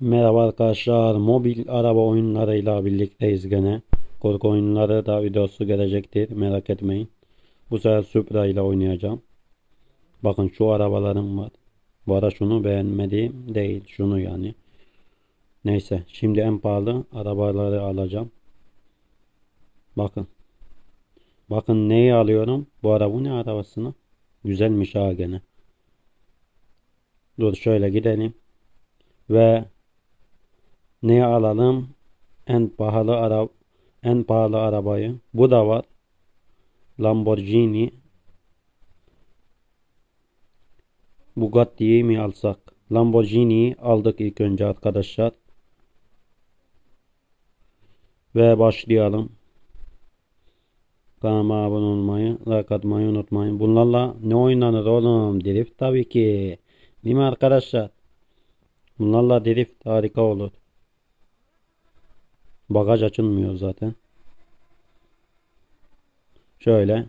Merhaba arkadaşlar. Mobil araba oyunlarıyla birlikteyiz gene. Korku oyunları da videosu gelecektir. Merak etmeyin. Bu sefer Supra ile oynayacağım. Bakın şu arabalarım var. Bu ara şunu beğenmediğim değil. Şunu yani. Neyse. Şimdi en pahalı arabaları alacağım. Bakın. Bakın neyi alıyorum? Bu araba ne arabasını? Güzelmiş ha gene. Dur şöyle gidelim. Ve ne alalım? En pahalı ara en pahalı arabayı. Bu da var. Lamborghini. Bugatti'yi mi alsak? Lamborghini'yi aldık ilk önce arkadaşlar. Ve başlayalım. Kanalıma abone olmayı, like atmayı unutmayın. Bunlarla ne oynanır oğlum? Drift tabii ki. Değil mi arkadaşlar? Bunlarla drift harika olur. Bagaj açılmıyor zaten. Şöyle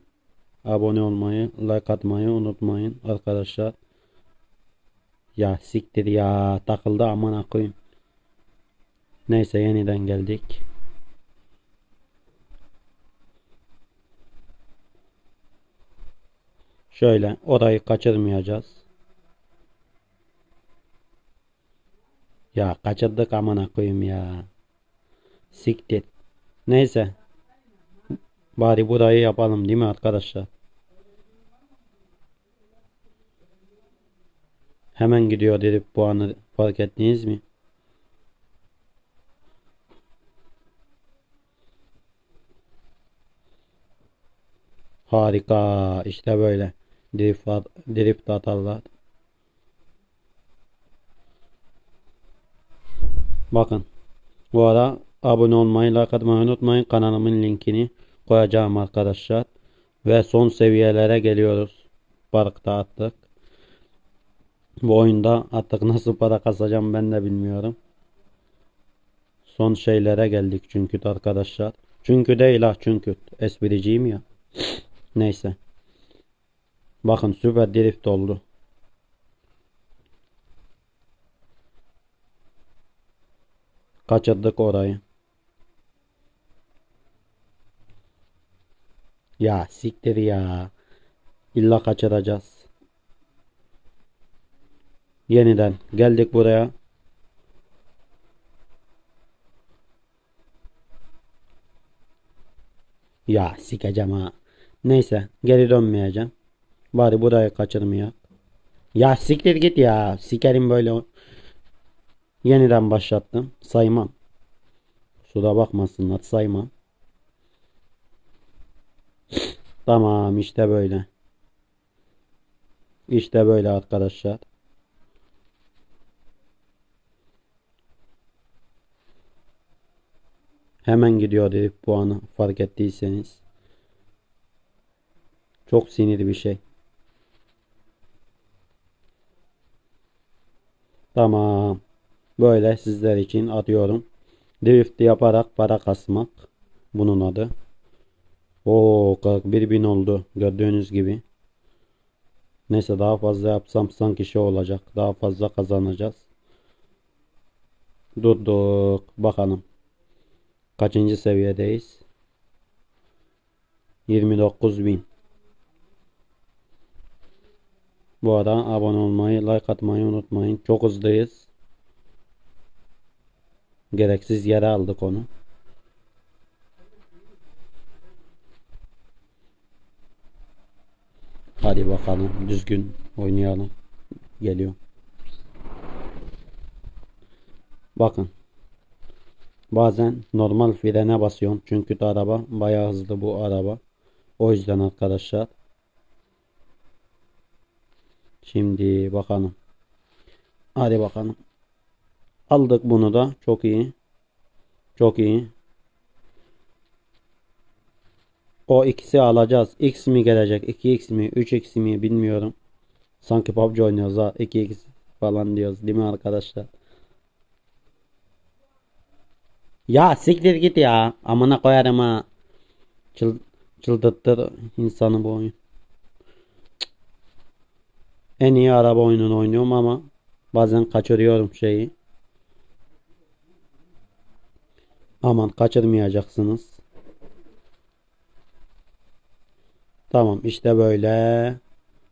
abone olmayı, like atmayı unutmayın arkadaşlar. Ya siktir ya takıldı aman koyayım. Neyse yeniden geldik. Şöyle orayı kaçırmayacağız. Ya kaçırdık amına koyayım ya. Siktir. Neyse. Bari burayı yapalım değil mi arkadaşlar? Hemen gidiyor dedip puanı fark ettiniz mi? Harika. işte böyle. Drift, drift atarlar. Bakın. Bu ara abone olmayı, like atmayı unutmayın. Kanalımın linkini koyacağım arkadaşlar. Ve son seviyelere geliyoruz. Parkta attık. Bu oyunda artık nasıl para kasacağım ben de bilmiyorum. Son şeylere geldik çünkü arkadaşlar. Çünkü değil ha çünkü. Espriciyim ya. Neyse. Bakın süper drift oldu. Kaçırdık orayı. Ya siktir ya. İlla kaçıracağız. Yeniden geldik buraya. Ya sikeceğim ha. Neyse geri dönmeyeceğim. Bari burayı kaçırmaya. Ya siktir git ya. Sikerim böyle. Yeniden başlattım. Saymam. Suda bakmasınlar saymam. Tamam işte böyle. İşte böyle arkadaşlar. Hemen gidiyor herif puanı fark ettiyseniz. Çok sinirli bir şey. Tamam. Böyle sizler için atıyorum. Drift yaparak para kasmak. Bunun adı. O 41 bin oldu. Gördüğünüz gibi. Neyse daha fazla yapsam sanki şey olacak. Daha fazla kazanacağız. Durduk. Bakalım. Kaçıncı seviyedeyiz? 29 bin. Bu arada abone olmayı, like atmayı unutmayın. Çok hızlıyız. Gereksiz yere aldık onu. Hadi bakalım düzgün oynayalım. Geliyor. Bakın. Bazen normal frene basıyorum. Çünkü araba bayağı hızlı bu araba. O yüzden arkadaşlar. Şimdi bakalım. Hadi bakalım. Aldık bunu da. Çok iyi. Çok iyi. O ikisi alacağız. X mi gelecek? 2x mi? 3x mi? Bilmiyorum. Sanki PUBG oynuyoruz ha. 2x falan diyoruz. Değil mi arkadaşlar? Ya siktir git ya. Amına koyarım ha. Çıl, çıldırttır insanı bu oyun. En iyi araba oyununu oynuyorum ama bazen kaçırıyorum şeyi. Aman kaçırmayacaksınız. Tamam işte böyle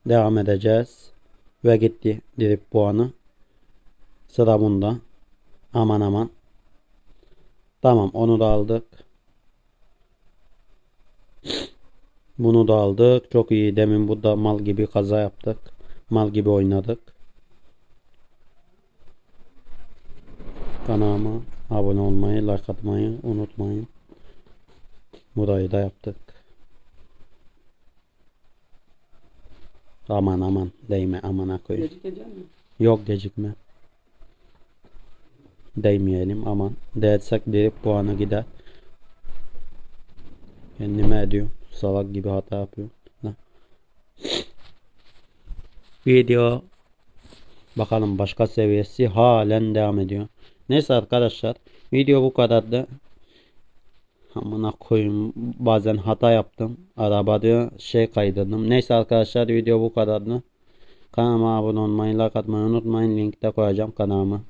devam edeceğiz. Ve gitti dirip puanı. Sıra bunda. Aman aman. Tamam onu da aldık. Bunu da aldık. Çok iyi. Demin burada mal gibi kaza yaptık. Mal gibi oynadık. Kanalıma abone olmayı, like atmayı unutmayın. Burayı da yaptık. Aman aman değme amana koyayım. Gecikecek mi? Yok gecikme. Değmeyelim aman. Değersek direkt puanı gider. Kendime ediyorum. Salak gibi hata yapıyorum. Da. Video bakalım başka seviyesi halen devam ediyor. Neyse arkadaşlar video bu kadardı. Amına koyayım bazen hata yaptım. Arabada şey kaydırdım. Neyse arkadaşlar video bu kadardı. Kanalıma abone olmayı, like atmayı unutmayın. Linkte koyacağım kanalıma.